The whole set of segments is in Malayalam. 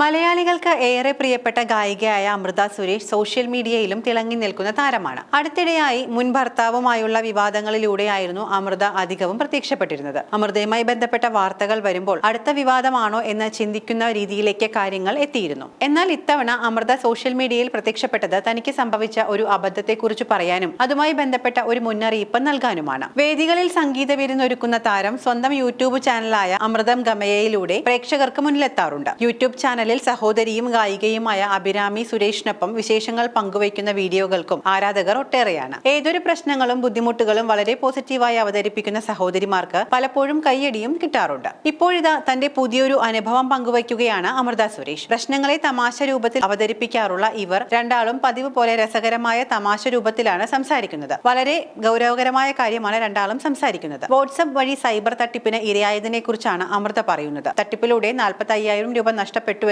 മലയാളികൾക്ക് ഏറെ പ്രിയപ്പെട്ട ഗായികയായ അമൃത സുരേഷ് സോഷ്യൽ മീഡിയയിലും തിളങ്ങി നിൽക്കുന്ന താരമാണ്. അടുത്തിടെയായി മുൻ ഭർത്താവുമായുള്ള വിവാദങ്ങളിലൂടെയായിരുന്നു അമൃത അധികവും പ്രത്യക്ഷപ്പെട്ടിരുന്നത്. അമൃതയുമായി ബന്ധപ്പെട്ട വാർത്തകൾ വരുമ്പോൾ അടുത്ത വിവാദമാണോ എന്ന് ചിന്തിക്കുന്ന രീതിയിലേക്ക് കാര്യങ്ങൾ എത്തിയിരുന്നു. എന്നാൽ ഇത്തവണ അമൃത സോഷ്യൽ മീഡിയയിൽ പ്രത്യക്ഷപ്പെട്ടത് തനിക്ക് സംഭവിച്ച ഒരു അബദ്ധത്തെക്കുറിച്ച് പറയാനും അതുമായി ബന്ധപ്പെട്ട ഒരു മുന്നറിയിപ്പ് നൽകാനുമാണ്. വേദികളിൽ സംഗീത വിരുന്നൊരുക്കുന്ന താരം സ്വന്തം യൂട്യൂബ് ചാനലായ അമൃതം ഗമയയിലൂടെ പ്രേക്ഷകർക്ക് മുന്നിലെത്താറുണ്ട്. യൂട്യൂബ് ചാനലിൽ സഹോദരിയും ഗായികയുമായ അഭിരാമി സുരേഷിനൊപ്പം വിശേഷങ്ങൾ പങ്കുവയ്ക്കുന്ന വീഡിയോകൾക്കും ആരാധകർ ഒട്ടേറെയാണ്. ഏതൊരു പ്രശ്നങ്ങളും ബുദ്ധിമുട്ടുകളും വളരെ പോസിറ്റീവായി അവതരിപ്പിക്കുന്ന സഹോദരിമാർക്ക് പലപ്പോഴും കയ്യടിയും കിട്ടാറുണ്ട്. ഇപ്പോഴിതാ തന്റെ പുതിയൊരു അനുഭവം പങ്കുവയ്ക്കുകയാണ് അമൃത സുരേഷ്. പ്രശ്നങ്ങളെ തമാശ രൂപത്തിൽ അവതരിപ്പിക്കാറുള്ള ഇവർ രണ്ടാളും പതിവ് പോലെ രസകരമായ തമാശ രൂപത്തിലാണ് സംസാരിക്കുന്നത്. വളരെ ഗൗരവകരമായ കാര്യമാണ് രണ്ടാളും സംസാരിക്കുന്നത്. വാട്സപ്പ് വഴി സൈബർ തട്ടിപ്പിന് ഇരയായതിനെ കുറിച്ചാണ് അമൃത പറയുന്നത്. തട്ടിപ്പിലൂടെ നാൽപ്പത്തി അയ്യായിരം രൂപ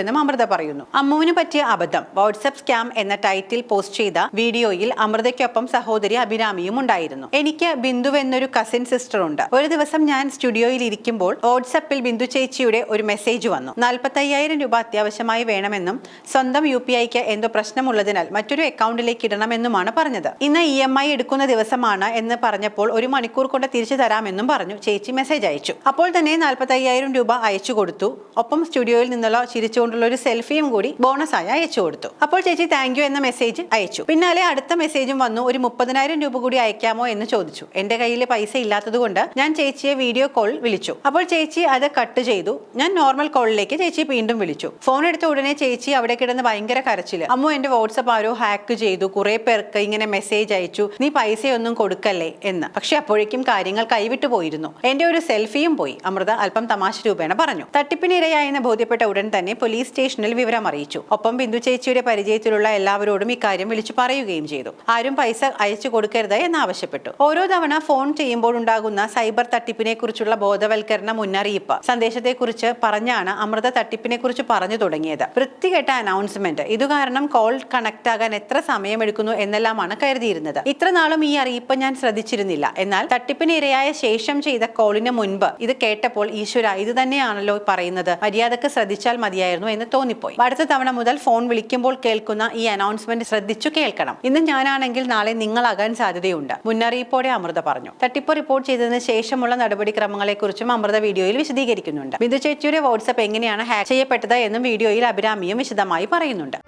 നഷ്ടപ്പെട്ടുവെന്നും അമൃത പറയുന്നു. അമ്മുവിന് പറ്റിയ അബദ്ധം വാട്സ്ആപ്പ് സ്കാം എന്ന ടൈറ്റിൽ പോസ്റ്റ് ചെയ്ത വീഡിയോയിൽ അമൃതയ്ക്കൊപ്പം സഹോദരി അഭിരാമിയും ഉണ്ടായിരുന്നു. എനിക്ക് ബിന്ദു എന്നൊരു കസിൻ സിസ്റ്റർ ഉണ്ട്. ഒരു ദിവസം ഞാൻ സ്റ്റുഡിയോയിൽ ഇരിക്കുമ്പോൾ വാട്സപ്പിൽ ബിന്ദു ചേച്ചിയുടെ ഒരു മെസ്സേജ് വന്നു. നാൽപ്പത്തയ്യായിരം രൂപ അത്യാവശ്യമായി വേണമെന്നും സ്വന്തം യു പി ഐക്ക് എന്തോ പ്രശ്നമുള്ളതിനാൽ മറ്റൊരു അക്കൗണ്ടിലേക്ക് ഇടണമെന്നുമാണ് പറഞ്ഞത്. ഇന്ന് ഇ എം ഐ എടുക്കുന്ന ദിവസമാണ് എന്ന് പറഞ്ഞപ്പോൾ ഒരു മണിക്കൂർ കൊണ്ട് തിരിച്ചു തരാമെന്നും പറഞ്ഞു ചേച്ചി മെസ്സേജ് അയച്ചു. അപ്പോൾ തന്നെ നാൽപ്പത്തയ്യായിരം രൂപ അയച്ചു കൊടുത്തു. ഒപ്പം സ്റ്റുഡിയോയിൽ നിന്നുള്ള ചിരിച്ചുകൊണ്ടുള്ള ഒരു സെൽഫിയും കൂടി ബോണസായി അയച്ചു കൊടുത്തു. അപ്പോൾ ചേച്ചി താങ്ക് എന്ന മെസ്സേജ് അയച്ചു. പിന്നാലെ അടുത്ത മെസ്സേജും വന്നു. ഒരു മുപ്പതിനായിരം രൂപ കൂടി അയക്കാമോ എന്ന് ചോദിച്ചു. എന്റെ കയ്യിൽ പൈസ ഇല്ലാത്തതുകൊണ്ട് ഞാൻ ചേച്ചിയെ വീഡിയോ കോൾ വിളിച്ചു. അപ്പോൾ ചേച്ചി അത് കട്ട് ചെയ്തു. ഞാൻ നോർമൽ കോളിലേക്ക് ചേച്ചി വീണ്ടും വിളിച്ചു. ഫോൺ എടുത്ത ഉടനെ ചേച്ചി അവിടെ കിടന്ന് ഭയങ്കര കരച്ചിൽ. അമ്മോ എന്റെ വാട്സപ്പ് ആരോ ഹാക്ക് ചെയ്തു. കുറെ പേർക്ക് ഇങ്ങനെ മെസ്സേജ് അയച്ചു. നീ പൈസയൊന്നും കൊടുക്കല്ലേ? എന്ന്. പക്ഷെ അപ്പോഴേക്കും കാര്യങ്ങൾ കൈവിട്ടു പോയിരുന്നു. എന്റെ ഒരു സെൽഫിയും പോയി. അമൃത അല്പം തമാശ രൂപേണ പറഞ്ഞു. തട്ടിപ്പിനിരയായെന്ന് ബോധ്യപ്പെട്ട ഉടൻ തന്നെ പോലീസ് സ്റ്റേഷനിൽ വിവരം അറിയിച്ചു. ഒപ്പം ബിന്ദു ചേച്ചിയുടെ പരിചയത്തിലുള്ള എല്ലാവരോടും ഇക്കാര്യം വിളിച്ചു പറയുകയും ചെയ്തു. ആരും പൈസ അയച്ചു കൊടുക്കരുത് എന്ന് എന്നാവശ്യപ്പെട്ടു ഓരോ തവണ ഫോൺ ചെയ്യുമ്പോൾ ഉണ്ടാകുന്ന സൈബർ തട്ടിപ്പിനെ കുറിച്ചുള്ള ബോധവൽക്കരണ മുന്നറിയിപ്പ് സന്ദേശത്തെക്കുറിച്ച് പറഞ്ഞാണ് അമൃത തട്ടിപ്പിനെ കുറിച്ച് പറഞ്ഞു തുടങ്ങിയത്. വൃത്തികെട്ട അനൗൺസ്മെന്റ് ഇതുകാരണം കോൾ കണക്ട് ആകാൻ എത്ര സമയമെടുക്കുന്നു എന്നെല്ലാമാണ് കരുതിയിരുന്നത്. ഇത്ര നാളും ഈ അറിയിപ്പ് ഞാൻ ശ്രദ്ധിച്ചിരുന്നില്ല. എന്നാൽ തട്ടിപ്പിന് ഇരയായ ശേഷം ചെയ്ത കോളിന് മുൻപ് ഇത് കേട്ടപ്പോൾ ഈശ്വര ഇത് തന്നെയാണല്ലോ പറയുന്നത്. മര്യാദയ്ക്ക് ശ്രദ്ധിച്ചാൽ മതിയായിരുന്നു എന്ന് തോന്നിപ്പോയി. അടുത്ത തവണ മുതൽ ഫോൺ വിളിക്കുമ്പോൾ കേൾക്കുന്ന ഈ അനൗൺസ്മെന്റ് ശ്രദ്ധിച്ചു കേൾക്കണം. ഇന്ന് ഞാനാണെങ്കിൽ നാളെ നിങ്ങളാകാൻ സാധ്യതയുണ്ട് മുന്നറിയിപ്പോടെ അമൃത പറഞ്ഞു. തട്ടിപ്പ് റിപ്പോർട്ട് ചെയ്തതിന് ശേഷമുള്ള നടപടിക്രമങ്ങളെക്കുറിച്ചും അമൃത വീഡിയോയിൽ വിശദീകരിക്കുന്നുണ്ട്. ബിന്ദു ചേച്ചിയുടെ വാട്സപ്പ് എങ്ങനെയാണ് ഹാക്ക് ചെയ്യപ്പെട്ടത് എന്നും വീഡിയോയിൽ അഭിരാമിയും വിശദമായി പറയുന്നുണ്ട്.